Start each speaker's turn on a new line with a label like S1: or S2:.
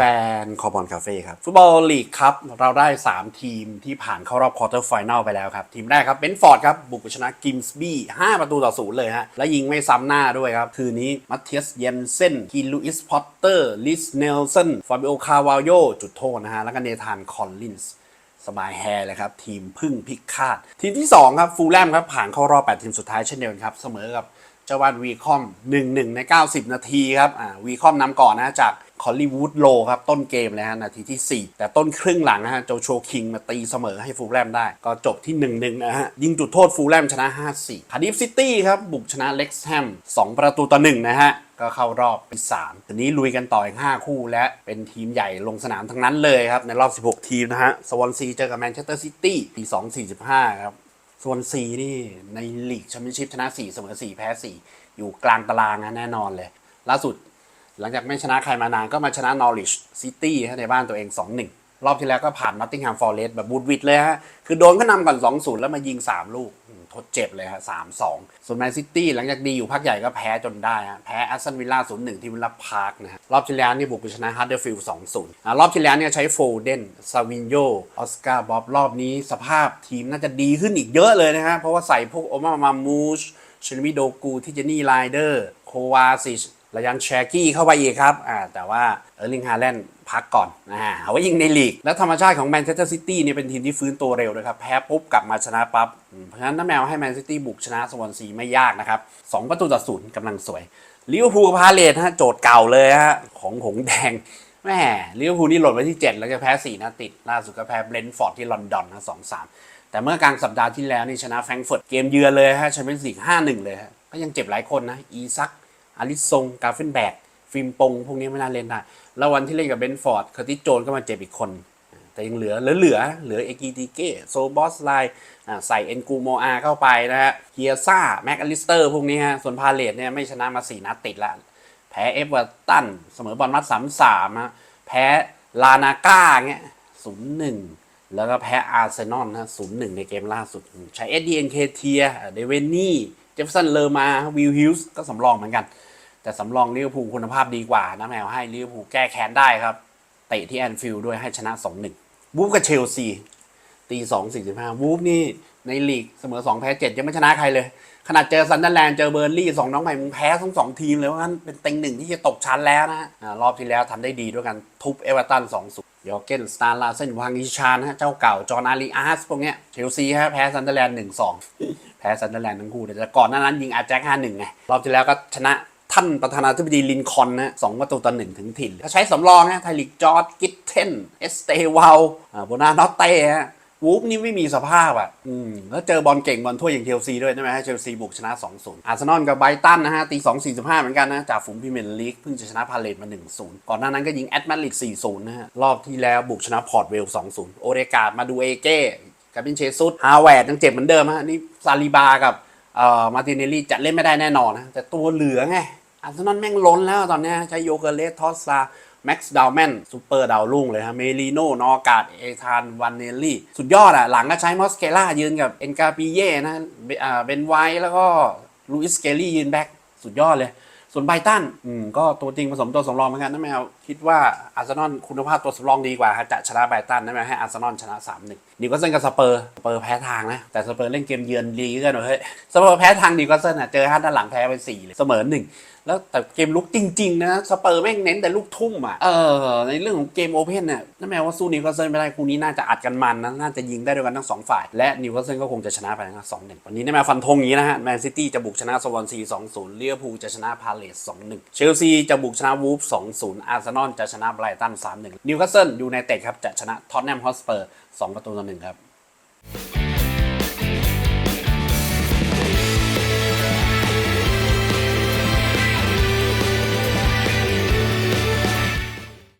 S1: ฟนคอบอลคาเฟ่ครับ ฟุตบอลลีกครับ เราได้ 3 ทีมที่ผ่านเข้ารอบควอเตอร์ไฟแนลไปแล้วครับ ทีมแรกครับเบนฟอร์ดครับ บุกชนะกิมส์บี้5ประตูต่อศูนย์เลยฮะ และยิงไม่ซ้ำหน้าด้วยครับ คืนนี้มัตเทียสเยนเซนกีลูอิสพอตเตอร์ลิสเนลสันฟาบิโอคาวาโยจุดโทษนะฮะแล้วก็เนธานคอลลินส์สบายแฮเลยครับ ทีมพึ่งพิฆาตทีมที่ 2 ครับฟูลแลมครับผ่านเข้ารอบ8ทีมสุดท้ายเช่นเดียวกันครับเสมอกับ จ้าวานวีคอม1-1 ใน 90 นาทีครับอ่าวีคอมนำก่อนนะจากคอลลีวูดโลครับต้นเกมเลยฮะนาทีที่ 4 แต่ต้นครึ่งหลังนะฮะโจโชคิงมาตีเสมอให้ฟูลแลมได้ ก็จบที่ 1-1 นะฮะ ยิงจุดโทษฟูลแลมชนะ 5-4คาร์ดิฟซิตี้ครับ บุกชนะเล็กซ์แฮม2 ประตูต่อ 1 นะฮะ ก็เข้ารอบที่3ทีนี้ลุยกันต่ออีก 5 คู่และเป็นทีมใหญ่ลงสนามทั้งนั้นเลยครับ ในรอบ 16 ทีมนะฮะสวอนซีเจอกับแมนเชสเตอร์ซิตี้ปี245 ครับ ส่วนสีนี่ในลีกแชมเปี้ยนชิพชนะ 4 เสมอ 4 แพ้ 4 อยู่กลางตารางนะแน่นอนเลย ล่าสุดหลังจากไม่ชนะใครมานานก็มาชนะ Norwich City ฮะในบ้านตัวเอง 2-1 รอบที่แล้วก็ผ่าน Nottingham Forest แบบบูดวิดเลยฮะ คือโดนก็นำก่อน 2-0 แล้วมายิง 3 ลูก ทดเจ็บเลยฮะ3-2ส่วนแมนซิตี้หลังจากดีอยู่พักใหญ่ก็แพ้จนได้ฮะแพ้แอสตันวิลล่า0-1ที่วิลล่าพาร์คนะฮะรอบที่แล้วนี่บุกไปชนะฮัตเดอร์ฟิลด์2-0อะรอบที่แล้วเนี่ยใช้โฟเดนซาวินโยออสการ์บ๊อบรอบนี้สภาพทีมน่าจะดีขึ้นอีกเยอะเลยนะฮะเพราะว่าใส่พวกโอมามามูชเชนมิโดกูที่เจนี่ไลเดอร์โควาซิชและยังแชกี้เข้าไปอีกครับอ่าแต่ว่าเออร์ลิงฮาแลนด์ พักก่อนอ่าเอาไว้ยิงในลีก และธรรมชาติของแมนเชสเตอร์ซิตี้เนี่ยเป็นทีมที่ฟื้นตัวเร็วนะครับ แพ้ปุ๊บกลับมาชนะปั๊บ เพราะฉะนั้นน้าแมวให้แมนซิตี้บุกชนะสวอนซีไม่ยากนะครับ2ประตูต่อศูนย์กำลังสวยลิเวอร์พูลกับพาเลทฮะโจทย์เก่าเลยฮะของหงแดงแม่ลิเวอร์พูลนี่หล่นไปที่ 7 แล้วก็แพ้4นัดติด ล่าสุดก็แพ้เบรนท์ฟอร์ดที่ลอนดอนนะ2-3แต่เมื่อกลางสัปดาห์ที่แล้วนี่ชนะแฟรงก์เฟิร์ตเกมเยือนเลยฮะแชมเปี้ยนส์ลีก5-1เลยฮะก็ยังเจ็บหลายคนนะอีซักอาริซงกาเฟนแบก ฟิล์มปงพวกนี้ไม่น่าเล่นได้ แล้ววันที่เล่นกับเบนฟอร์ดคอร์ติโจนก็มาเจ็บอีกคน แต่ยังเหลือ เหลือเหลือเหลือเอกีติเก้โซบอสไลใส่เอ็นกูโมอาเข้าไปนะฮะเฮียซ่าแม็กอลิสเตอร์พวกนี้ฮะ ส่วนพาเลตเนี่ยไม่ชนะมา 4 นัดติดละแพ้เอฟเวอร์ตันเสมอบอลมัดสามสามฮะแพ้ลานาก้าเงี้ยศูนย์หนึ่งแล้วก็แพ้อาร์เซนอลนะศูนย์หนึ่งในเกมล่าสุด ใช้เอ็ดดีเอ็นเคเทียเดเวนนี่ เจฟสันเลอร์มา วิลฮิลส์ก็สำรองเหมือนกัน แต่สำรองลิเวอร์พูลคุณภาพดีกว่านะแมวให้ลิเวอร์พูลแก้แค้นได้ครับเตะที่แอนฟิลด์ด้วยให้ชนะ 2-1วูฟกับเชลซีตีสองสี่สิบห้าวูฟนี่ในลีกเสมอสองแพ้เจ็ดยังไม่ชนะใครเลย ขนาดเจอซันเดอร์แลนด์เจอเบอร์ลี่สองน้องใหม่มึงแพ้ทั้งสองทีมเลยว่างั้นเป็นเต็งหนึ่งที่จะตกชั้นแล้วนะรอบที่แล้วทำได้ดีด้วยกันทุบเอเวอร์ตันสองศูนย์ยอร์เกนสตาร์ลาเซนวางอิชานฮะเจ้าเก่า จอห์นอารีอาร์สพวกเนี้ยเชลซีฮะแพ้ซันเดอร์แลนด์หนึ่งสองแพ้ซันเดอร์แลนด์ทั้งคู่แต่ก่อนหน้านั้นยิงอาแจ็คห้าหนึ่งไงรอบที่แล้วก็ชนะ ท่านประธานาธิบดีลินคอนนะสองประตูต่อหนึ่งถึงถิ่นเขาใช้สำรองนะไทลิกจอร์ดกิตเทนเอสเตวาลโบนานอตเต้ฮะวูฟนี่ไม่มีสภาพอะ อืม แล้วเจอบอลเก่งบอลถ้วอย่างเชลซีด้วยใช่ไหมฮะเชลซีบุกชนะ 2-0 อาร์เซนอลกับไบรตันนะฮะตี2-4-5 เหมือนกันนะ จากฝูงพรีเมียร์ลีกเพิ่งจะชนะพาเลตมา 1-0 ก่อนหน้านั้นก็ยิงแอตมาดริด4-0 นะฮะ รอบที่แล้วบุกชนะพอร์ตเวล 2-0 โอเดกาดมาดูเอเก้กับบินเชซุสฮาวเวิร์ดยังเจ็บเหมือนเดิมฮะนี่ซาลิบากับเอ่อมาติเนลลี่จะเล่นไม่ได้แน่นอนนะแต่ตัวเหลือไง อาร์เซนอลแม่งล้นแล้วตอนนี้ใช้โยเกเลสทอสซาแม็กซ์ดาวแมนซูเปอร์ดาวรุ่งเลยฮะเมลิโนนอกาดเอธานวันเนลลี่ สุดยอดอะ หลังก็ใช้มอสเกล่ายืนกับเอ็นกาปิเย่นะเบอ่าเบนไวท์แล้วก็ลูอิสเกลลี่ยืนแบ็กสุดยอดเลย ส่วนไบตันอืมก็ตัวจริงผสมตัวสำรองเหมือนกันนะแมว คิดว่าอาร์เซนอลคุณภาพตัวสำรองดีกว่าจะชนะไบตันนะแมวให้อาร์เซนอลชนะ3-1นิวคาเซิลกับสเปอร์สเปอร์แพ้ทางนะ แต่สเปอร์เล่นเกมเยือนดีกันหน่อยเฮ้ยสเปอร์แพ้ทางนิวคาเซิลอะเจอฮัตด้านหลังแพ้ไป4เลยเสมอหนึ่ง แล้วแต่เกมลุกจริง ๆ นะสเปอร์แม่งเน้นแต่ลูกทุ่มอะเออในเรื่องของเกมโอเพนเนี่ยนั่นแปลว่าสู้นิวคาสเซิลไม่ได้คู่นี้น่าจะอัดกันมันนะน่าจะยิงได้ด้วยกันทั้งสองฝ่าย และนิวคาสเซิลก็คงจะชนะไปนะสองหนึ่งวันนี้นั่นแปลฟันธงอย่างนี้นะฮะแมนซิตี้จะบุกชนะสวอนซีสองศูนย์เลียพูจะชนะพาเลสสองหนึ่งเชลซีจะบุกชนะวูฟสองศูนย์อาร์เซนอลจะชนะไบรตันสามหนึ่งนิวคาสเซิลยูไนเต็ดครับจะชนะท็อตแนมฮอสเปอร์สองประตูต่อหนึ่งครับ